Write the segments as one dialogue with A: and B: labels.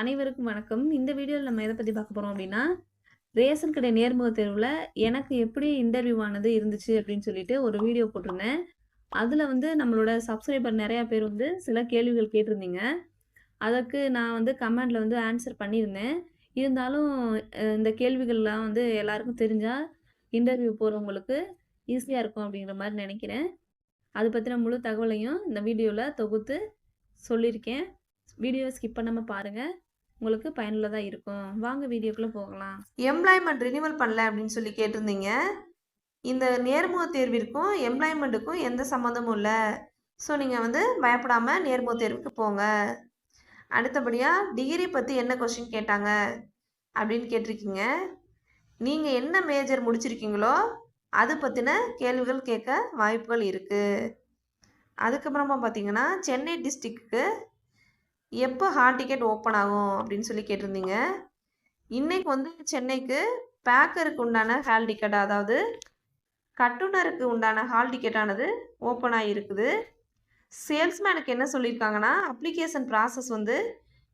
A: அனைவருக்கும் வணக்கம். இந்த வீடியோவில் நம்ம எதை பற்றி பார்க்க போகிறோம் அப்படின்னா ரேஷன் கடை நேர்முக தேர்வில் எனக்கு எப்படி இன்டர்வியூ ஆனது இருந்துச்சு அப்படின்னு சொல்லிட்டு ஒரு வீடியோ போட்டிருந்தேன். அதில் வந்து நம்மளோட சப்ஸ்கிரைபர் நிறையா பேர் வந்து சில கேள்விகள் கேட்டிருந்தீங்க. அதற்கு நான் வந்து கமெண்டில் வந்து ஆன்சர் பண்ணியிருந்தேன். இருந்தாலும் இந்த கேள்விகள்லாம் வந்து எல்லாருக்கும் தெரிஞ்சால் இன்டர்வியூ போகிறவங்களுக்கு ஈஸியாக இருக்கும் அப்படிங்கிற மாதிரி நினைக்கிறேன் அது பற்றின முழு தகவலையும் இந்த வீடியோவில் தொகுத்து சொல்லியிருக்கேன். வீடியோ ஸ்கிப் பண்ணாமல் பாருங்கள் உங்களுக்கு பயனுள்ளதாக இருக்கும். வாங்க வீடியோக்குள்ளே போகலாம்.
B: எம்ப்ளாய்மெண்ட் ரினிவல் பண்ணல அப்படின்னு சொல்லி கேட்டிருந்தீங்க. இந்த நேர்முக தேர்விற்கும், எம்ப்ளாய்மெண்ட்டுக்கும் எந்த சம்மந்தமும் இல்லை ஸோ நீங்கள் வந்து பயப்படாமல் நேர்முக தேர்வுக்கு போங்க. அடுத்தபடியாக டிகிரி பற்றி என்ன கொஸ்டின் கேட்டாங்க? அப்படின்னு கேட்டிருக்கீங்க. நீங்கள் என்ன மேஜர் முடிச்சிருக்கீங்களோ, அது பற்றின கேள்விகள் கேட்க வாய்ப்புகள் இருக்குது அதுக்கப்புறமா பார்த்தீங்கன்னா, சென்னை டிஸ்ட்ரிக்ட்டுக்கு எப்போ ஹால் டிக்கெட் ஓப்பன் ஆகும்? அப்படின்னு சொல்லி கேட்டிருந்தீங்க. இன்னைக்கு வந்து சென்னைக்கு பேக்கருக்கு உண்டான ஹால் டிக்கெட் அதாவது கட்டுனருக்கு உண்டான ஹால் டிக்கெட்டானது ஓப்பன் ஆகியிருக்குது. சேல்ஸ்மேனுக்கு என்ன சொல்லியிருக்காங்கன்னா, அப்ளிகேஷன் ப்ராசஸ் வந்து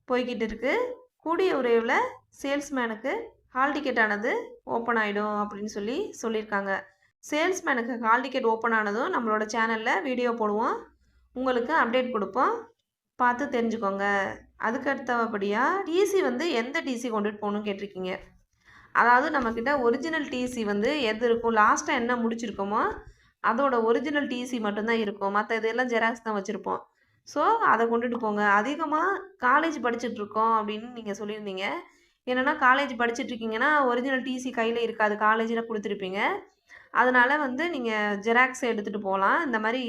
B: போய்கிட்டு இருக்குது கூடிய உரைவில் சேல்ஸ்மேனுக்கு ஹால் டிக்கெட்டானது ஓப்பன் ஆகிடும் அப்படின்னு சொல்லி சொல்லியிருக்காங்க. சேல்ஸ்மேனுக்கு ஹால் டிக்கெட் ஓப்பன் ஆனதும் நம்மளோட சேனலில் வீடியோ போடுவோம். உங்களுக்கு அப்டேட் கொடுப்போம் பார்த்து தெரிஞ்சுக்கோங்க. அதுக்கடுத்தபடியாக டிசி வந்து எந்த டிசி கொண்டுட்டு போகணும்னு கேட்டிருக்கீங்க. அதாவது நம்மக்கிட்ட ஒரிஜினல் டிசி வந்து எது இருக்கும்? லாஸ்ட்டாக என்ன முடிச்சிருக்கோமோ, அதோட ஒரிஜினல் டிசி மட்டும்தான் இருக்கும். மற்ற இதெல்லாம் ஜெராக்ஸ் தான் வச்சுருப்போம் ஸோ அதை கொண்டுட்டு போங்க. அதிகமாக காலேஜ் படிச்சுட்ருக்கோம் அப்படின்னு நீங்கள் சொல்லியிருந்தீங்க. என்னென்னா காலேஜ் படிச்சுட்ருக்கீங்கன்னா ஒரிஜினல் டிசி கையில் இருக்காது. காலேஜில் கொடுத்துருப்பீங்க அதனால் வந்து நீங்கள் ஜெராக்ஸ் எடுத்துகிட்டு போகலாம் இந்த மாதிரி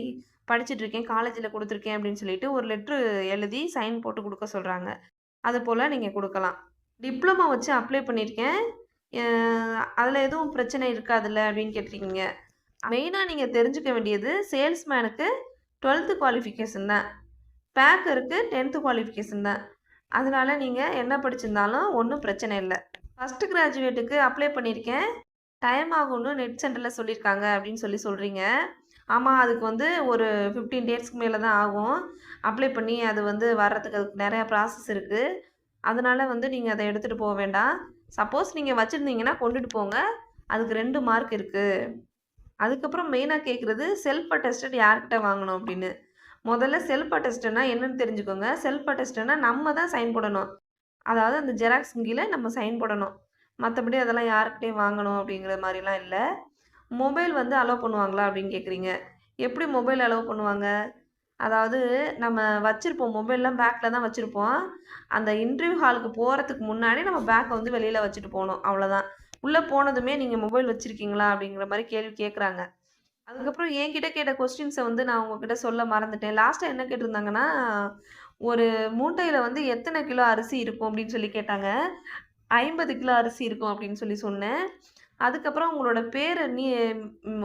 B: படிச்சுட்டு இருக்கேன், கொடுத்துருக்கேன் அப்படின்னு சொல்லிட்டு ஒரு லெட்ரு எழுதி சைன் போட்டு கொடுக்க சொல்கிறாங்க அது போல் நீங்கள் கொடுக்கலாம் டிப்ளமா வச்சு அப்ளை பண்ணியிருக்கேன். அதில் எதுவும் பிரச்சனை இருக்காதுல்ல அப்படின்னு கேட்டிருக்கீங்க. மெயினாக நீங்கள் தெரிஞ்சுக்க வேண்டியது சேல்ஸ்மேனுக்கு 12த் குவாலிஃபிகேஷன் தான். பேக்கருக்கு 10த் குவாலிஃபிகேஷன் தான். அதனால் நீங்கள் என்ன படிச்சிருந்தாலும் ஒன்றும் பிரச்சனை இல்லை ஃபர்ஸ்ட் கிராஜுவேட்டுக்கு அப்ளை பண்ணியிருக்கேன். டைம் ஆகும்னு நெட் சென்டரில் சொல்லியிருக்காங்க அப்படின்னு சொல்லி சொல்கிறீங்க ஆமாம் அதுக்கு வந்து ஒரு 15 டேஸ்க்கு மேலே தான் ஆகும். அப்ளை பண்ணி அது வந்து வர்றதுக்கு அதுக்கு நிறையா ப்ராசஸ் இருக்குது அதனால் வந்து நீங்கள் அதை எடுத்துகிட்டு போக வேண்டாம். சப்போஸ் நீங்கள் வச்சுருந்தீங்கன்னா கொண்டுட்டு போங்க. அதுக்கு ரெண்டு மார்க் இருக்குது அதுக்கப்புறம் மெயினாக கேட்குறது செல்ஃப் அட்டஸ்டட் யார்கிட்ட வாங்கணும் அப்படின்னு. முதல்ல செல்ஃப் அட்டஸ்டட்னா என்னன்னு தெரிஞ்சுக்கோங்க. செல்ஃப் அட்டஸ்டட்னா நம்ம தான் சைன் போடணும். அதாவது அந்த ஜெராக்ஸ் கீழே நம்ம சைன் போடணும். மற்றபடி அதெல்லாம் யார்கிட்டயும் வாங்கணும் அப்படிங்கிற மாதிரிலாம் இல்லை மொபைல் வந்து அலோவ் பண்ணுவாங்களா அப்படின்னு கேட்குறீங்க. எப்படி மொபைல் அலோவ் பண்ணுவாங்க? அதாவது நம்ம வச்சுருப்போம் மொபைல்லாம் பேக்கில் தான் வச்சுருப்போம் அந்த இன்டர்வியூ ஹாலுக்கு போகிறதுக்கு முன்னாடி நம்ம பேக்கை வந்து வெளியில் வச்சுட்டு போகணும் அவ்வளோதான். உள்ளே போனதுமே நீங்கள் மொபைல் வச்சுருக்கீங்களா அப்படிங்கிற மாதிரி கேள்வி கேட்குறாங்க. அதுக்கப்புறம் என்கிட்ட கேட்ட கொஸ்டின்ஸை வந்து நான் உங்ககிட்ட சொல்ல மறந்துட்டேன். லாஸ்ட்டாக என்ன கேட்டிருந்தாங்கன்னா, ஒரு மூட்டையில் வந்து எத்தனை கிலோ அரிசி இருக்கும் அப்படின்னு சொல்லி கேட்டாங்க. 50 கிலோ அரிசி இருக்கும் அப்படின்னு சொல்லி சொன்னேன். அதுக்கப்புறம் உங்களோட பேர் நீ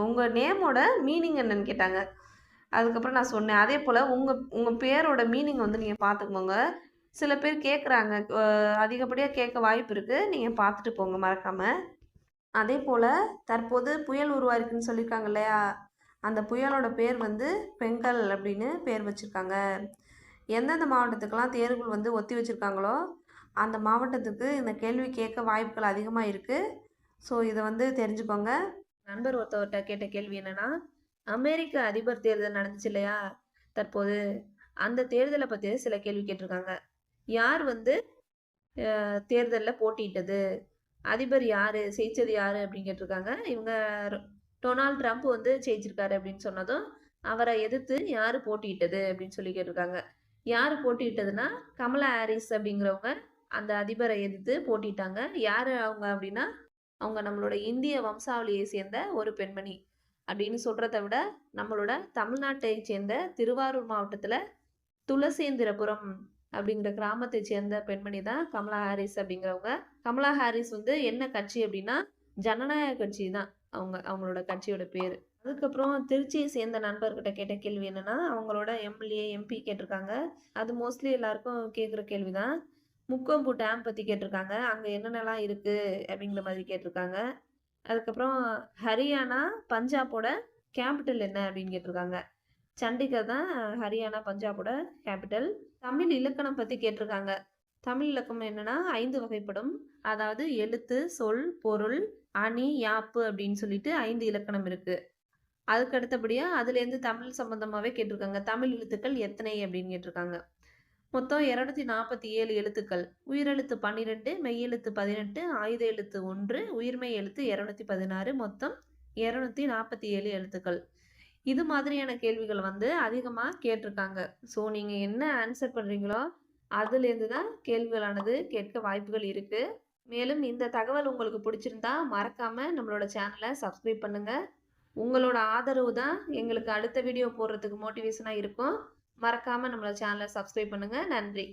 B: உங்கள் நேமோட மீனிங் என்னன்னு கேட்டாங்க. அதுக்கப்புறம் நான் சொன்னேன். அதே போல் உங்கள் உங்கள் பேரோட மீனிங் வந்து நீங்கள் பார்த்துக்கோங்க. சில பேர் கேட்குறாங்க. அதிகப்படியாக கேட்க வாய்ப்பு இருக்குது நீங்கள் பார்த்துட்டு போங்க மறக்காமல் அதே போல் தற்போது புயல் உருவாயிருக்குன்னு சொல்லியிருக்காங்க இல்லையா? அந்த புயலோட பேர் வந்து பெங்கல் அப்படின்னு பேர் வச்சுருக்காங்க எந்தெந்த மாவட்டத்துக்கெல்லாம் தேர்வுகள் வந்து ஒத்தி வச்சுருக்காங்களோ அந்த மாவட்டத்துக்கு இந்த கேள்வி கேட்க வாய்ப்புகள் அதிகமாக இருக்குது ஸோ இதை வந்து தெரிஞ்சுக்கோங்க.
A: நண்பர் ஒருத்தவர்கிட்ட கேட்ட கேள்வி என்னன்னா, அமெரிக்க அதிபர் தேர்தல் நடந்துச்சு இல்லையா? தற்போது அந்த தேர்தலை பத்தி சில கேள்வி கேட்டிருக்காங்க. யார் வந்து தேர்தலில் போட்டிட்டது போட்டியிட்டது? அதிபர் யாரு? ஜெயிச்சது யாரு? அப்படின்னு கேட்டிருக்காங்க. இவங்க டொனால்ட் ட்ரம்ப் வந்து ஜெயிச்சிருக்காரு அப்படின்னு சொன்னதும், அவரை எதிர்த்து யாரு போட்டியிட்டது? அப்படின்னு சொல்லி கேட்டிருக்காங்க. யாரு போட்டியிட்டதுன்னா, கமலா ஹாரிஸ் அப்படிங்கிறவங்க அந்த அதிபரை எதிர்த்து போட்டிட்டாங்க யாரு அவங்க அப்படின்னா, அவங்க நம்மளோட இந்திய வம்சாவளியை சேர்ந்த ஒரு பெண்மணி. அப்படின்னு சொல்கிறத விட, நம்மளோட தமிழ்நாட்டை சேர்ந்த திருவாரூர் மாவட்டத்தில் துளசேந்திரபுரம் அப்படிங்கிற கிராமத்தை சேர்ந்த பெண்மணி தான் கமலா ஹாரிஸ் அப்படிங்கிறவங்க. கமலா ஹாரிஸ் வந்து என்ன கட்சி அப்படின்னா, ஜனநாயக கட்சி தான் அவங்க அவங்களோட கட்சியோட பேர் அதுக்கப்புறம் திருச்சியை சேர்ந்த நண்பர்கிட்ட கேட்ட கேள்வி என்னன்னா, அவங்களோட எம்எல்ஏ, எம்பி கேட்டிருக்காங்க. அது மோஸ்ட்லி எல்லாருக்கும் கேட்குற கேள்வி தான். முக்கொம்பு டேம் பற்றி கேட்டிருக்காங்க. அங்கே என்னென்னலாம் இருக்குது அப்படிங்கிற மாதிரி கேட்டிருக்காங்க. அதுக்கப்புறம் ஹரியானா, பஞ்சாபோட கேபிட்டல் என்ன? அப்படின்னு கேட்டிருக்காங்க. சண்டிகர் தான் ஹரியானா, பஞ்சாபோட கேபிட்டல். தமிழ் இலக்கணம் பற்றி கேட்டிருக்காங்க. தமிழ் இலக்கணம் என்னன்னா ஐந்து வகைப்படும் அதாவது எழுத்து சொல் பொருள் அணி யாப்பு அப்படின்னு சொல்லிட்டு ஐந்து இலக்கணம் இருக்கு அதுக்கு அடுத்தபடியாக அதுலேருந்து தமிழ் சம்பந்தமாகவே கேட்டிருக்காங்க தமிழ் எழுத்துக்கள் எத்தனை அப்படின்னு கேட்டிருக்காங்க மொத்தம் இருநூத்தி நாற்பத்தி ஏழு எழுத்துக்கள். உயிரெழுத்து பன்னிரெண்டு மெய்யெழுத்து பதினெட்டு ஆயுத எழுத்து ஒன்று உயிர்மெய் எழுத்து இரநூத்தி பதினாறு மொத்தம் இரநூத்தி நாற்பத்தி ஏழு எழுத்துக்கள். இது மாதிரியான கேள்விகள் வந்து அதிகமாக கேட்டிருக்காங்க. ஸோ நீங்கள் என்ன ஆன்சர் பண்ணுறீங்களோ அதுலேருந்து தான் கேள்விகளானது கேட்க வாய்ப்புகள் இருக்குது மேலும் இந்த தகவல் உங்களுக்கு பிடிச்சிருந்தா மறக்காமல் நம்மளோட சேனலை சப்ஸ்கிரைப் பண்ணுங்கள் உங்களோட ஆதரவு தான் எங்களுக்கு அடுத்த வீடியோ போடுறதுக்கு மோட்டிவேஷனாக இருக்கும். மறக்காமல் நம்மளோட சேனலை சப்ஸ்கிரைப் பண்ணுங்கள் நன்றி.